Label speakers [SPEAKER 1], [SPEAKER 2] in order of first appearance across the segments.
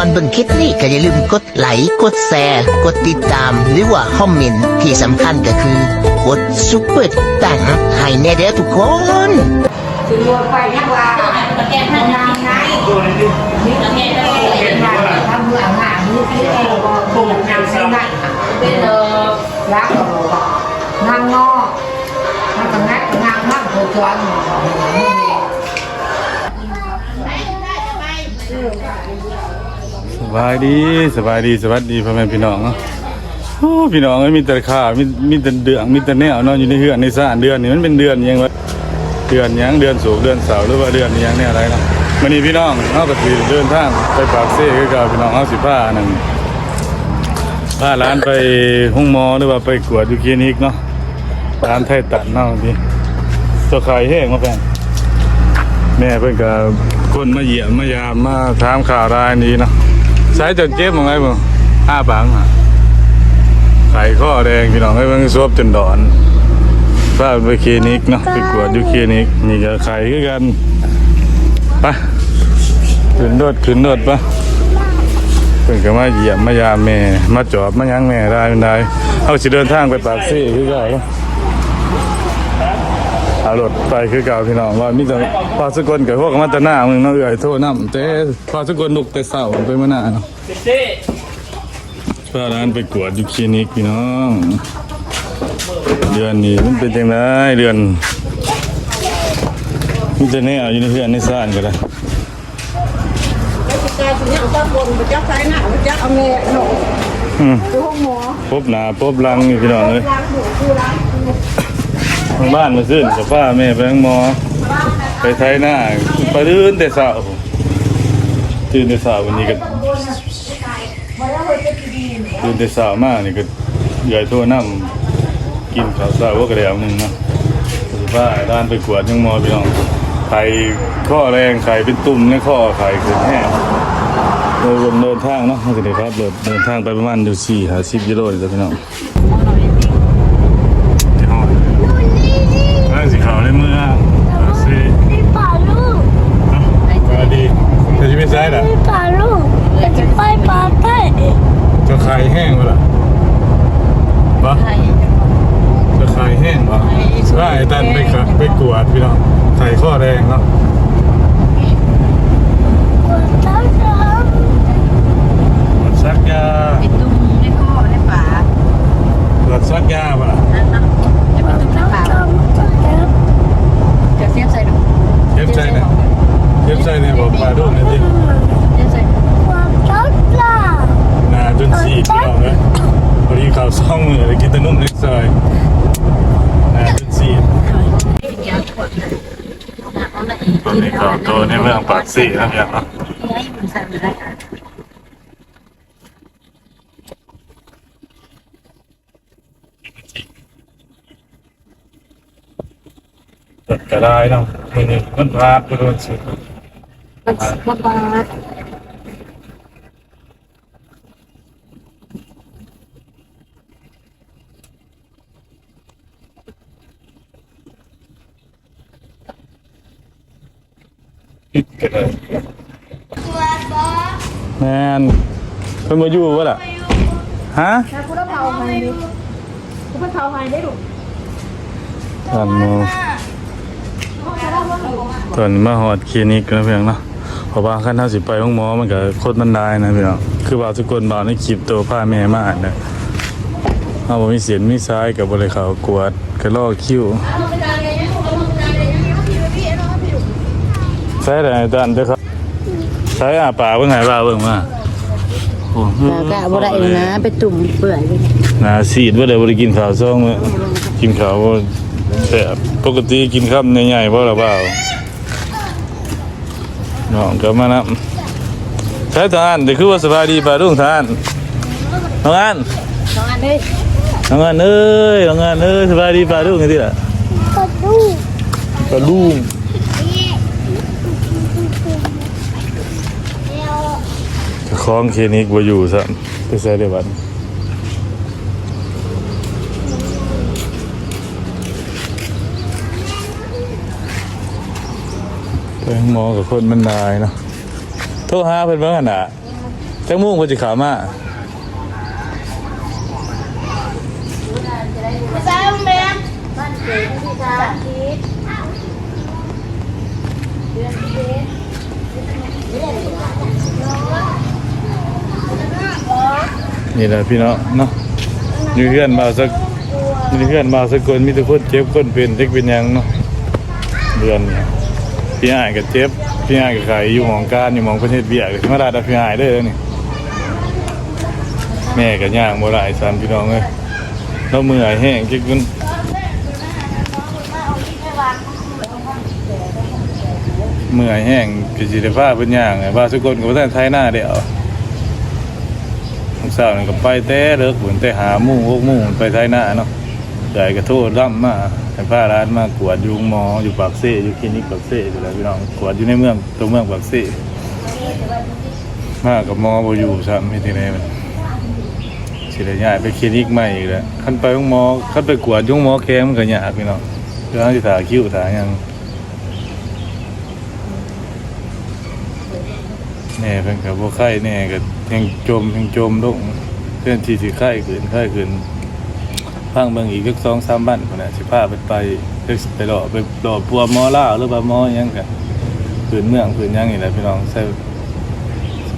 [SPEAKER 1] ก่อนเบิ่งคลิปนี้ก็อย่าลืมกดไลค์กดแชร์กดติดตาม หรือว่าคอมเมนต์ที่สำคัญก็คือกดซุปเปอร์ตังค์ให้แน่เด้อทุกคน
[SPEAKER 2] ถึงไปนักว่าทำงานไงนี่ก็แค่เป็นว่าทำเมื่อหามือที่เองก็คงงานใช้ได้เป็นเออรักงานนอมันก็งัดงานมากโคจร
[SPEAKER 3] บายดีสบายดีสวัสดีพ่อแม่พี่น้องเนาะโอ้พี่น้องเอ้ยมีแต่ข่ามีมีแต่เดืองมีแต่แนวนาะอยู่ในเฮือนในซ่านเดือนนี่มันเป็นเดือนยังวะเดือนยังเดือนสูบเดือนเสาร์หรือว่าเดือนยังเนี่ยอะไรเนาะมื้อนี้พี่น้องเฮาก็สิเดินทางไปปากเซ่คือก่าพี่น้องเฮาสิพานั่นพาร้านไปห้องมอหรือว่าไปกวดยู่คลินิกเนาะร้านไทยตัดเนาะพี่ตัวไข่แห้งมาแฟนแม่เพิ่อนก็คนมาเยี่ยมมายามมาถามข่าวรายนี้เนาะ ใช้จนเจ็บมังไงบ่ห้าปังอะไข่ข้อแดงพี่น้องเอ้เพิ่นซวบจนดอนพาไปคลินิกเนาะไปกวดอยู่คลินิกนี่ก็ไข่คือกันไปขึ้นรถขึ้นรถปะเพิ่นก็มาเยี่ยมมายามแม่มาจอบมายังแม่ได้เป็นได้เอาสิเดินทางไปปากซี่คือก่าเน เอารถไปคือเก่าพี่น้องว่ามีแต่พอสกลกับพวกมาแตหน้ามึงเนาะเอ่ยโทษน้ำแต่พอสกลลุกแต่เศร้าไปมาหน้าเนาะพาร้านไปกวดอยู่คลินิกพี่น้อง เดือนนี้มันเป็นยังไงเดือนมีแต่แน่อยู่ในเพื่อนในซ่านก็ได้
[SPEAKER 2] แกถึงอย่างต้องบนไปจักใส่หน้าไปจักเอาเมย์หนู
[SPEAKER 3] อืม
[SPEAKER 2] ไปห้องหมอ
[SPEAKER 3] พบหน้าพบหลังอยู่พี่น้องเลย ทางบ้านมาซื้อกับป้าแม่ไปทางหมอ ไปไทยหน้าไปตื่นแต่เช้าตื่นแต่เช้าววันนี้ก็ตื่นแต่เช้ามากนี่ก็ใหญ่ทั่วน้ำกินข้าวเช้าว่ากระเดียวหนึ่งเนาะสุภาด้านไปกวดยังมอพี่น้องไข่ข้อแรงไข่เป็นตุ่มในข้อไข่ขึ้นแห้งโดยรวมเดินทางเนาะก็ได้ครับเดินเดินทางไปประมาณอยู่สี่หาสิบกิโลเลยพี่น้องที่ห้องนั่งสีขาวในเมืองอาซี
[SPEAKER 4] นี่ป่าลูก
[SPEAKER 3] เนาะสวัสดีจะชิไม่ใช่หรอ
[SPEAKER 4] นี่ป่าลูกจะไปปาใต้
[SPEAKER 3] จะไข่แห้งวะล่ะปะ จะขายแห้งเหรอว่าไอ้ตันไปขับไปกวดพี่น้อง ไข่ข้อแดงเนาะ
[SPEAKER 4] กดเท้าช้
[SPEAKER 3] กดซักยา
[SPEAKER 2] ไอ้ตุ้มในข้อในปาก
[SPEAKER 3] กดซักยาป่ะล่ะ
[SPEAKER 2] นั่นนะไอ้ตุ้มำใน
[SPEAKER 4] เท้า
[SPEAKER 2] ปาก
[SPEAKER 4] ช้ำแล้ว
[SPEAKER 2] จะเสียบใส่ดู
[SPEAKER 3] เย็บใจเนี่ยเย็บใจเนี่ยบอกปลาดุกเนี่ยดิ
[SPEAKER 2] เสียบใส่
[SPEAKER 4] ความเท้าช้า
[SPEAKER 3] หนาจนสีกพี่น้องเลยพอดีข่าวซ่องมือเลยกินแตะนุ่มเล็กซอยหนาจนสีก ตัวนี้ก็ตัวในเมืองปากสีนะพี่น้องเนาะตัดกระได้เนาะมันมันพลาดไปโดนสุด
[SPEAKER 2] มันมันบาดิ
[SPEAKER 3] ดกันเลยแมนเพิ่นมาอยู่วะล่ะฮะ
[SPEAKER 2] ถ้าคุณเผาไฟดิคุณเผาไฟได้ดู
[SPEAKER 3] ตอนมาตอนมาหอดคลินิกนะเพียงเนาะเพราะว่าขั้นเท่าสิไปห้องหมอมันก็โคตรมันได้นะพี่น้องคือว่าทุกคนบอกในคลิปตัวผ้าแม่มาอ่านนะเอาบ่มีเสียนมีซ้ายกับบริเขากวดกระลอกคิ้ว ใช่แต่ดันเด้อครับใช้อาปากเบิ่งไหนบ้าเบิ่งมาโอ้โห
[SPEAKER 2] กะบ่ได้เลยนะไปตุ่มเปื่อยเลย
[SPEAKER 3] หนาสีดว่าเดี๋ยวบ่ได้กินข้าวซ่องเลยกินข้าวบ่แต่ปกติกินคำใหญ่ๆบ่ล่ะบ่าวน้องก็มานะใช้ทหานแต่คือว่าสบายดีป่ะลุงทหานน้องอัน
[SPEAKER 2] สองอันเลย
[SPEAKER 3] น้องอันเอ้ยน้องอันเอ้ยสบายดีป่ะลุงกันติล่ะ
[SPEAKER 4] กดลูก
[SPEAKER 3] ป่ะลุงเจ้า ของคลินิกบ่อยู่ซะไปใส่ได้บัดไปหมอกับคนมันนายเนาะโทรหาเพิ่นเบิ่งหั่นน่ะจังมุ่งเพิ่นสิขามา
[SPEAKER 4] สามเมตรบ้านเกิดที่สามทิศเดือนเจ็ด
[SPEAKER 3] นี่ นี่แหละพี่น้องเนาะอยู่เพื่อนมาสักมีเพื่อนมาสักคนมีแต่คนเจ็บคนเป็นเด็กเป็นยังเนาะเดือนนี้พี่อ้ายก็เจ็บพี่อ้ายก็ขายอยู่หมองการอยู่หมองประเทศเบียก็สิมาลาดเอาพี่อ้ายเด้อนี่แม่ก็ย่างบ่หลายสันพี่น้องเอ้ยเราเมื่อยแห้งจิกมันเมื่อยแห้งก็สิได้พาเพิ่นย่างไงว่าสักคนก็บ่ทันไทยหน้าเด้เอาเช้านก็ไปแต่เลิกบุญแต่หามู่หกมู่ไปไทยหน้าเนาะใหญ่ก็โทษร่ำมาให้พาร้านมากวดยู่หมออยู่ปากเซ่อยู่คลินิกปากเซ่อยู่แล้วพี่น้องกวดอยู่ในเมืองตัวเมืองปากเซ่มากับหมอบอยู่ซ้ำไม่ที่ไหนมันสิได้ย้ายไปคลินิกใหม่อีกแล้วคันไปของหมอคันไปกวดยู่หมอแคมันก็ยากพี่น้องเรื่องที่ถาคิ้วถายังแน่เพิ่นก็บ่ไข้แน่ก็ ยังจมยังจมลงเพื่อนที่สิไข้ขึ้นไข้ขึ้นพังเบิ่งอีกสักสองสามบ้านคนน่ะสิพาไปไปไปไปรอไปรอปัวหมอล่าหรือว่าหมอยังกันพื้นเมืองพื้นยังนี่แหละพี่น้องใส่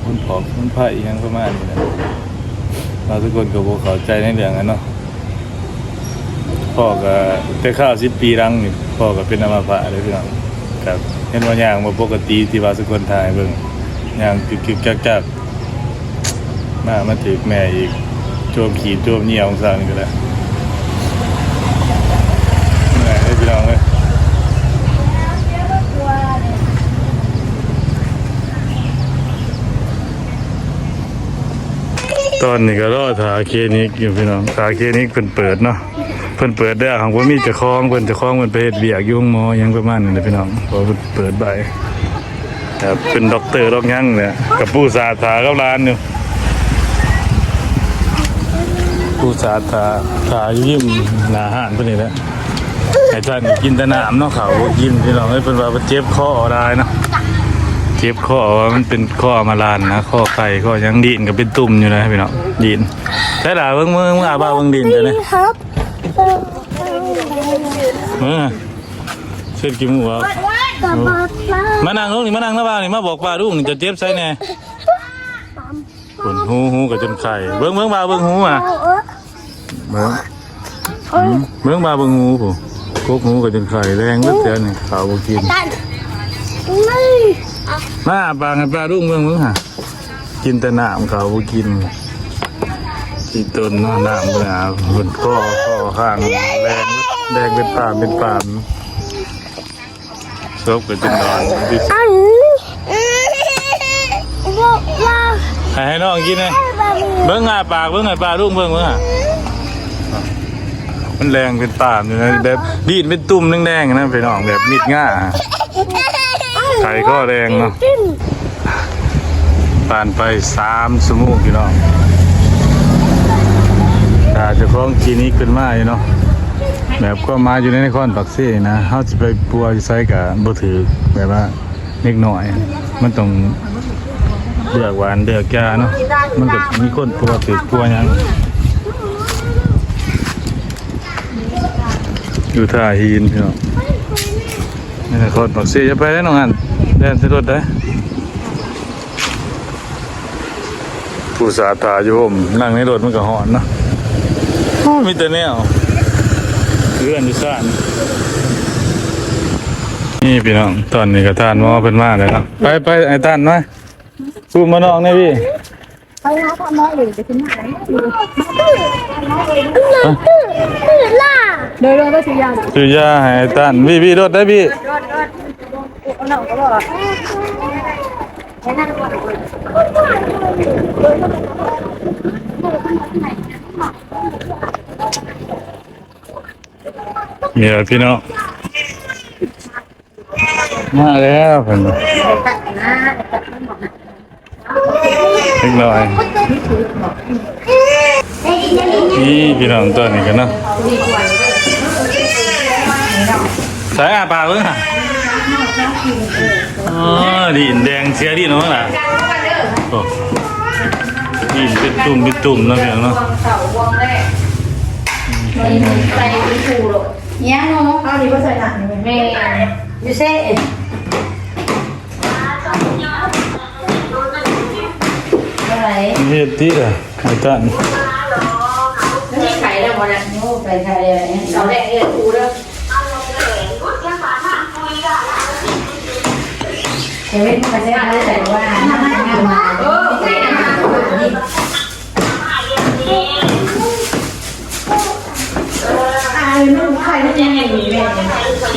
[SPEAKER 3] คุณผอมคุณไผ่หยังประมาณนี้นะเราทุกคนก็บ่เข้าใจในเรื่องนั้นเนาะพ่อก็แต่ข้าวสิบปีรังนี่พ่อก็เป็นอัมาพาเลยพี่น้องครับเห็นว่าย่างบ่ปกติที่ว่าสกุลทายเบิ่งย่างกึกๆจักๆ มามาถึกแม่อีกโจมขีดโจมเหนียวของซานี่ก็ได้เหนื่อยเลยพี่น้องเลยตอนนี้ก็รอถาเคนิกอยู่พี่น้องถาเคนิกเพิ่นเปิดเนาะเพิ่นเปิดได้ของว่ามีจะคล้องเพิ่นจะคล้องเพิ่นไปเฮ็ดเบียกยู่งหมอยังประมาณนี้นะพี่น้องเพอเพิ่นเปิดใบครับเป็นด็อกเตอร์ด็อกยังเนี่ยกับผู้สาธากับร้านอยู่ ผู้สาธาถาอยู่ยิ้มหน้าห้านเพิ่นนี่แหละไอ้ท่านกินแต่น้ำเนาะเขาบ่กินพี่น้องเอ้ยเป็นว่าเจ็บคอได้เนาะเจ็บคอว่ามันเป็นข้อมาลานนะข้อไข่ข้อหยังดินก็เป็นตุ่มอยู่นะพี่น้องดินใช่ล่ะเบิ่งมือมึงอาบ้าเบิ่งดินเดี๋ยวนี้
[SPEAKER 4] ครับเออ
[SPEAKER 3] มือเช็ดกี่มือวะ
[SPEAKER 4] กระบอกมา
[SPEAKER 3] มานั่งลงนี่มานั่งนะบ้านี่มาบอกป้าดูนี่จะเจ็บใส่แน่ ปวดหูหูก็จนไข่เบิ่งเบิ่งบ้าเบิ่งหูอะ
[SPEAKER 4] เบิ่
[SPEAKER 3] งมเบิ่งบ้าเบิ่งหูผู้กกหูก็จนไข่แรงเบิดเดี๋ยนี่ขาวบ่กินมาปลาให้ปลาดุ้งเมืองมึงฮะกินแต่น้ำเขาบ่กินกินต้นเนาะน้ำเปล่าบนข้อข้อข้างแดงแดงเป็นปามเป็นปามซบก็จนนอน
[SPEAKER 4] ที่บอกว่า
[SPEAKER 3] ให้ให้น้องกินเลย
[SPEAKER 4] แบบนี้
[SPEAKER 3] เบิ้งหาปากเบิ้งให้ปลาดุ้งเบิ้งเบิ้งฮะมันแรงเป็นปามอยู่นะแบบดีดเป็นตุ่มแดงๆนะพี่น้องแบบนิดง่าไข่ก็แดงเนาะ
[SPEAKER 4] จิ้ม
[SPEAKER 3] ผ่านไปสามสมุกพี่น้องตาเจะคล้าของคลินิกขึ้นมาอยู่เนาะแบบก็มาอยู่ในนครปักซี่นะเขาจะไปปัวอยู่ไซกับบ่ถือแบบว่าเล็กหน่อย มันต้อง เลือกหวานเลือกยาเนาะมันก็มีคนปัวถือปัวยังอยู่ท่าฮีนพี่น้องในนครปักซี่จะไปได้น้องอันแดนสิรถได้ผู้สาตาอยู่ผมนั่งในรถมันก็หอนเนาะมีแต่แนวเลื่อนอยู่ซ่านนี่พี่น้องตอนนี้ก็ทานมอเป็นมากเลยเนาะไปไปไอ้ตันมา สู้มานอกนี่พี่
[SPEAKER 4] เอาน้ำทำน้อยเลยจะขึ้นมาตื่นล่ะ
[SPEAKER 2] เดินเดินไปสิยัง
[SPEAKER 3] ซื้อยาให้ไอ้ตันพี่พี่รถได้พี่
[SPEAKER 2] เอาหนังก็บอก
[SPEAKER 3] เนี่ยพี่น้องมาแล้วเพิ่น เล็กน้อยนี่พี่น้องตัวนี้กันเนาะใส่อาปากเบิ่งอะอ๋อดินแดงเสียดินเนาะล่ะโอ้กินเป็นตุ่มเป็นตุ่มเนาะเพียงเนาะ
[SPEAKER 2] วงเสาวงแรกใส่ไปถูหรอก
[SPEAKER 4] ยังเนาะเอาดีว่าใส่หนักนี่
[SPEAKER 2] แม่ยูเซ่
[SPEAKER 4] đấy
[SPEAKER 3] เฮ็ดติอ่ะไอ้ตัน
[SPEAKER 2] ไม่มีไข่แล้วหมดอ่ะ
[SPEAKER 4] โอ้ไข่ไข่เลย
[SPEAKER 2] เราแรกเรียนครูแล้ว
[SPEAKER 4] เฮ้ยมันจะได้แต่ว่าน่ามา
[SPEAKER 2] เออใช่นะ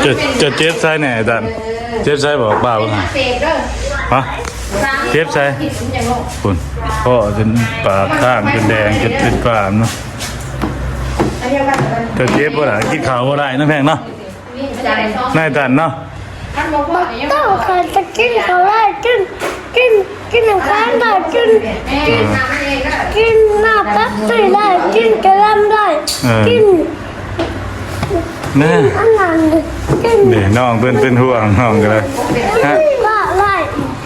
[SPEAKER 3] จะจะเจ็บไส้แหน่ตันเจ็บไส้บอกบ่าวฮะ เจ็บใส่
[SPEAKER 2] กินอย่างโง่
[SPEAKER 3] คุณพ่อจนปากข้างจนแดงจนเป็นปามเนาะ
[SPEAKER 4] อันเดียวกัน
[SPEAKER 3] จะเจ็บบ่ล่ะกินข้าวบ่ได้นะแพงเนาะ
[SPEAKER 2] ใจท้อง
[SPEAKER 3] นายตันเนาะ
[SPEAKER 2] ท่านบอกว่าอย่าง
[SPEAKER 5] ต้องเคยจะกินเขาไล่กินกินกินน้ำค้างได้กิน
[SPEAKER 2] แม่ทำเองก็
[SPEAKER 5] กินหน้าแป๊บซี่ได้กินกระลำได้
[SPEAKER 3] เออ
[SPEAKER 5] กิน
[SPEAKER 3] แม่
[SPEAKER 5] อันนั้นกิน
[SPEAKER 3] เดี๋ยวน้องเพิ่นเป็นห่วงน้องก็เลยฮะ
[SPEAKER 5] ละไล่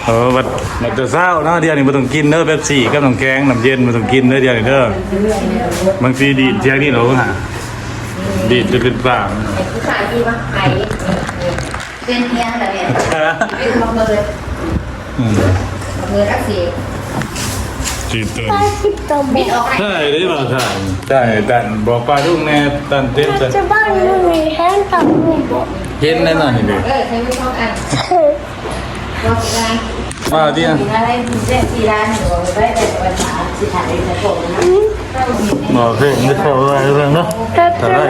[SPEAKER 3] เออบัดบัดจะเศร้าเนาะเดี๋ยวนี้บ่ต้องกินเด้อเป๊ปซี่กับน้ำแกงน้ำเย็นบ่ต้องกินเด้อเดี๋ยวนี้เด้อบางทีดีดเที่ยงนี่เราหาดีดจะเป็นปาม
[SPEAKER 2] ผู้ชายที่ว่าไข่
[SPEAKER 4] เป็นเนี้ยอะไรเนี่ย
[SPEAKER 2] เป็นมะเบิด
[SPEAKER 3] อืม
[SPEAKER 2] มะเบิดอักเสบ
[SPEAKER 3] จีบตัว
[SPEAKER 5] ไปคิดตัวบ
[SPEAKER 2] บิ
[SPEAKER 5] อนก
[SPEAKER 2] ออกไใช่
[SPEAKER 3] ได้บ่ท่านใช่ตันบอกป้าลุงแน่ตันเต็มใส่
[SPEAKER 5] จะบ้านมันมีแห้งตับมีบอก
[SPEAKER 3] เห็นแน่นอนนี่เด้อ
[SPEAKER 2] เออใช้ไม่ชอบอัน
[SPEAKER 5] เฮ้ย
[SPEAKER 2] รอบกลาง
[SPEAKER 3] มาเที่ยง
[SPEAKER 4] อะไร ว่าเดีย
[SPEAKER 3] บอกเพื่อนจะขออะไรเรื่องเนาะ
[SPEAKER 5] แต่ได้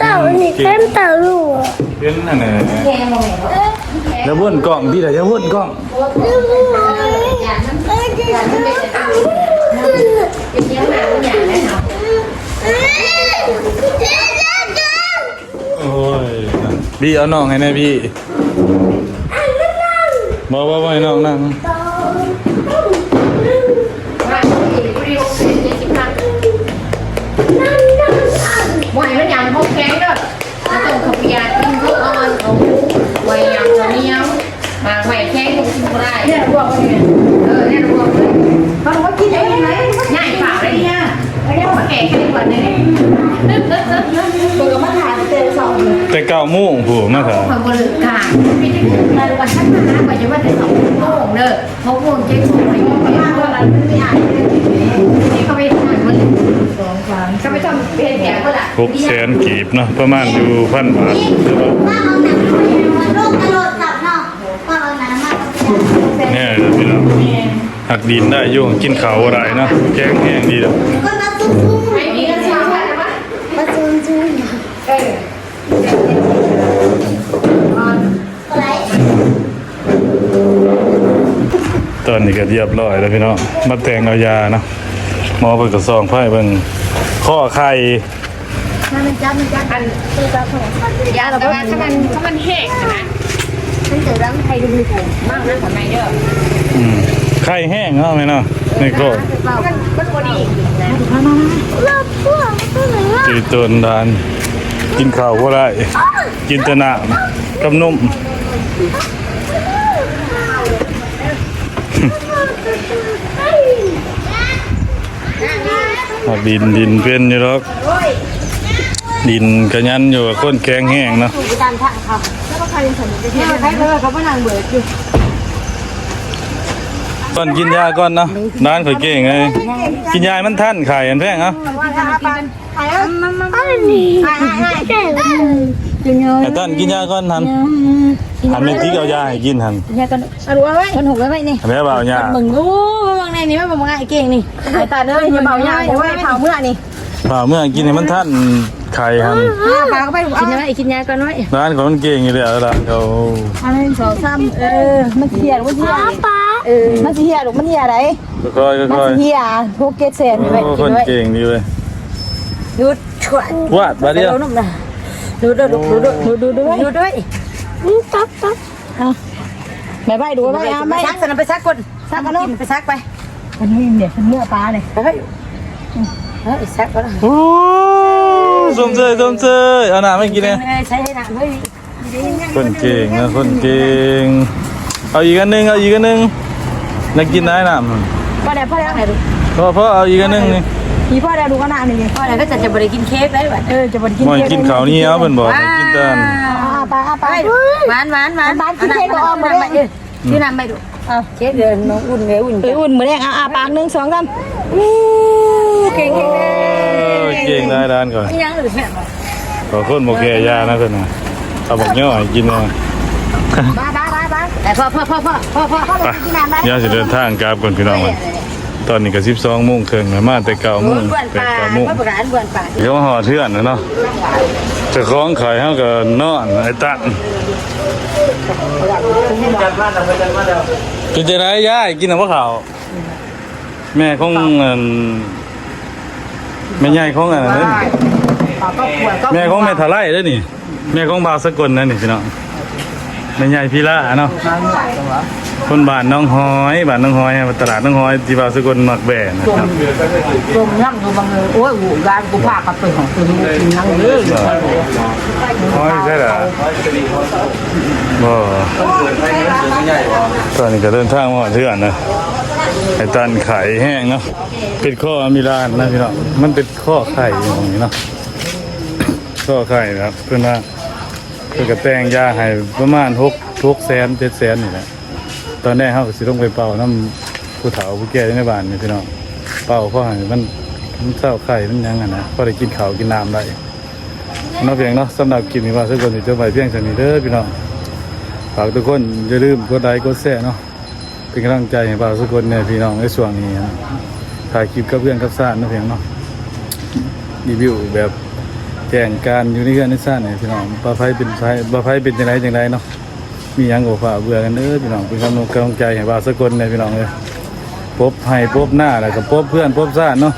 [SPEAKER 5] เต่าหนีเต็มเต่าลูก
[SPEAKER 3] เล่นอะ
[SPEAKER 4] ไร
[SPEAKER 3] แล้ววนกล่องพี่ไหนจะวนกล่องโอ้ยพี่เอาน้องให้นะพี่ บอกว่าบ่ให้น้องนั่ง
[SPEAKER 2] ว่าที่รีโอเป็นเจ็ดสิบพันหมวยมันอย่างพกแข็งเด้อแล้วต้องขบยากินพวกอ่อนเอาไว้อย่างเหนียวมาไว้แข็งก็กินบ่ได้
[SPEAKER 4] เนี่ยบอกว่าเนี่ย
[SPEAKER 2] เออเนี่ยรวมเลย
[SPEAKER 4] เขาบอกว่ากินได้ยังไง
[SPEAKER 2] ง่ายฝ่าเลยเนี่ยเรียกว่าแก่แค่กว่านี้
[SPEAKER 4] ตัวก็มาถ่ายเจอสอง
[SPEAKER 3] แต่เก้าโมงผู้มาถาม
[SPEAKER 2] ความบริการ ไม่ได้ในวันชั้นมานะกว่าจะว่าแต่สองโมงเด้อเขาโมงเจ๊งโมงอะไรก็ไม่ว่าว่าไม่อ่านนี่เขาไปทำมันสองสามเขาไปทำเป็นแก่ก็ละ
[SPEAKER 3] หกแสนกีบเนาะประมาณอยู่พันบาทหรือว่า
[SPEAKER 5] ว่าเอาหนังมาโรคกระโดดตับเนาะว่าเอาหนังมา
[SPEAKER 3] เนี่ยพี่น้องหักดินได้ยู่งกินเขาวบ่ได้เนะแกงแห้งดีเด้อ
[SPEAKER 5] ก็มาตุ้มตุ้ม
[SPEAKER 2] ไม่มีเงินเช้าแล้วมั้ย
[SPEAKER 5] มาตุ้มตุ้ม
[SPEAKER 2] เออ
[SPEAKER 5] อะไร
[SPEAKER 3] ตอนนี้ ก็เรียบร้อยแล้วพี่น้องมาแต่งเอายาเนาะหมอเพิ่นก็ซองไพ่เบิ่งข้อไข่
[SPEAKER 5] มันเป็นจับมันจับ
[SPEAKER 2] อัน
[SPEAKER 5] ตัวจับของ
[SPEAKER 2] ยาเราแต่ว่าถ้ามันถ้ามันแห้งนะ
[SPEAKER 5] มันเจะรังไทยดูดีกว่ามา
[SPEAKER 2] กนะทำไมเด้อ
[SPEAKER 3] อืมไข่แห้งเนาะแม่เนาะนี่ก็
[SPEAKER 2] มันมันพอดีนะเร
[SPEAKER 5] อบพวกตัวไหนล่ะ
[SPEAKER 3] ตีตนดาน กินข้าวบ่ได้ กินแต่น้ำกับนม ดินดินเป็นอยู่หรอกดินกระยันอยู่ก้นแกงแห้งเนาะ
[SPEAKER 5] ก่
[SPEAKER 4] อน
[SPEAKER 3] กินยาก่อนเนาะนานข่อยเก่งไงกินยามันท่านไข่อันแพงเนาะา
[SPEAKER 4] ถ้าปันใครเอ้ยมันมัน
[SPEAKER 5] อันนี้แก่แล้ว
[SPEAKER 4] กินเยอะ
[SPEAKER 3] ไอ้ต้นกินยาก่อนทันหันเป็นที่เอายาให้กินหัน
[SPEAKER 4] เนี่ยกันเอาดูไว้คนหกไว้ไว้นี่
[SPEAKER 3] อันนี้เปล่ายา
[SPEAKER 4] มึงโอ้บางในนี่ว่าบางไงเก่งนี่ไอ้ตาเด้ออย่าเบาหน้าอย่าไว้เผาเมื่อนี่
[SPEAKER 3] เปล่าเมื่อกินให้มันท่านไข่หัน
[SPEAKER 4] ปากก็ไปกินยังไงกินยาก่อนไว้
[SPEAKER 3] ร้านของมันเก่งอยู่แล้วร้านเขา
[SPEAKER 4] อันนี้สองสามเออมันเหี้ยมันเหี้ย
[SPEAKER 5] ป้า
[SPEAKER 4] เออมันเหี้ยลูกมันเหี้ยอะไร
[SPEAKER 3] ค่อยๆ
[SPEAKER 4] มัน
[SPEAKER 3] ค่อย
[SPEAKER 4] เหี้ยพวกเกตเซน
[SPEAKER 3] ๆ
[SPEAKER 4] ไป
[SPEAKER 3] โอ้
[SPEAKER 4] กิ
[SPEAKER 3] คนน
[SPEAKER 4] ไว้
[SPEAKER 3] เก่งดีเลย
[SPEAKER 4] ดูชวน
[SPEAKER 3] วาดบาดเดียว
[SPEAKER 4] ดูด้วยดูด้วยดูดูด้วยดูด้วย
[SPEAKER 5] ตักตักเอา
[SPEAKER 4] ไม่ไปดูไปเอาไม่ซักสนไปซักก่อนซักกันลูไปซักไปมันนี่เนี่ยเนื้อปลาเนี่ยเฮ้ยเฮ้ยซักก่อน
[SPEAKER 3] โอ้ส้มเจยส้มเจยเอาหน้าไม่กินเลย
[SPEAKER 4] ใช้ให้หน้าเฮ้ย
[SPEAKER 3] คนเก่งนะคนเก่งเอาอีกอันนึงเอาอีกอันนึงนักกินได้หนาม
[SPEAKER 4] พอแล้พ่อแม่ไหนดู
[SPEAKER 3] พ่อพ่อเอาอีกอันนึงนี่
[SPEAKER 4] มีพ่อแดดดูขนาดนี้พ่อแดดก็จะจะบริกินเค้กได้แบบเออจะบริกิน
[SPEAKER 3] บ่ให้กินข้าวเหนียวเพิ่นบอกให้กินแต่อัน
[SPEAKER 4] อาปาอาปา
[SPEAKER 2] หวานหวานหวาน
[SPEAKER 4] บ้านกินเค้กก็ออมมาเลย
[SPEAKER 2] ที่นำไปดู
[SPEAKER 4] เอา
[SPEAKER 2] เค้กเดือนน้องอุ่นเลยอุ่น
[SPEAKER 4] ไปอุ่นมือแดงอาอาปากหนึ่งสองสามเก่งเก่ง
[SPEAKER 3] เออเก่งได้ด้านก่อน
[SPEAKER 2] ยังหรือแค่
[SPEAKER 3] ขอคนบ่แก่ยานะเพิ่นน่ะเอาบักย่อให้กินนะ
[SPEAKER 4] บ้าบ้าบ้าบ้า
[SPEAKER 2] แต่พ่อพ่อพ่อพ่อพ่อพ่อพ่อ
[SPEAKER 3] ไปเดี๋ยวสิเดินทางกลับก่อนพี่น้องมัน ตอนนี้ก็12โมงครึ่งแล้วมาแต่9โมง
[SPEAKER 2] บ้วน
[SPEAKER 3] แต่
[SPEAKER 2] ป่า
[SPEAKER 3] 9โมง
[SPEAKER 2] พ่อประกาศบ้วนป่า
[SPEAKER 3] เดี๋ยวหอเทื่อนนะเนาะเจะคล้าของขายเฮาก็นอนไอ้ตันกินจะได้ย่ายกินน้ำมะขาวแม่ของเงินแม่ใหญ่ของอันนั้นเด้อนี่
[SPEAKER 2] ก็ป่วยก็
[SPEAKER 3] แม่ของแม่ทะไลเด้อนี่ แม่ของบาวสกลนั่นนี่พี่น้องแม่ใหญ่พี่ละเนาะ คนบ้านน้องหอยบ้านน้องหอยตลาดน้องหอยที่บาวสกลมักแบ่นะครับ
[SPEAKER 2] ลมนั่งดูบางเลยโอ้ยหูการกูพากับไปของตัวนี้นั่งเลย
[SPEAKER 3] หอยใช่เหรอบ่ตอนนี้ก็เดินทางมาเทื่อนนะไอ้ตันไข่แห้งเนาะเป็นข้ออามิลานนะพี่น้องมันเป็นข้อไข่อยู่ตรงนี้เนาะข้อไข่นะครับเพื่อนว่าเพื่อนก็แต่งยาให้ประมาณหกหกแสนเจ็ดแสนนี่แหละต อนแรกเขาก็สิต้องไปเป่าน้ำผู้เฒ่าผู้แก่ในบ้านนี่พี่น้องเป่าข้อให้มันมันเศร้าไข่มันยังไงนะพอได้กินข้าวกินน้ำได้นาะเพียงเนาะสำหรับคลิปนี้ว่าทุกคนจะไปเพียงเท่านี้เด้อพี่น้องฝากทุกคนอย่าลืมกดไลค์กดแชร์เนาะเป็นกำลังใจให้บ่าวทุกคนเนี่ยพี่น้องในช่วงนี้นะถ่ายคลิปกับเพื่อนกับซ่านนาะเพียงเนาะรีวิวแบบแจ้งการอยู่ในเรื่องในซ่านเนี่ยพี่น้องปลาไฟเป็นไฟปลาไฟเป็นจังไรจังไรเนาะ มียังโอฝ่าเบื่อกันเด้อพี่น้องเป็นกำลังใจให้บ่าวทุกคนเนี่ยพี่น้องเลยพบให้พบหน้าแล้วก็พบเพื่อนพบซ่านเนาะ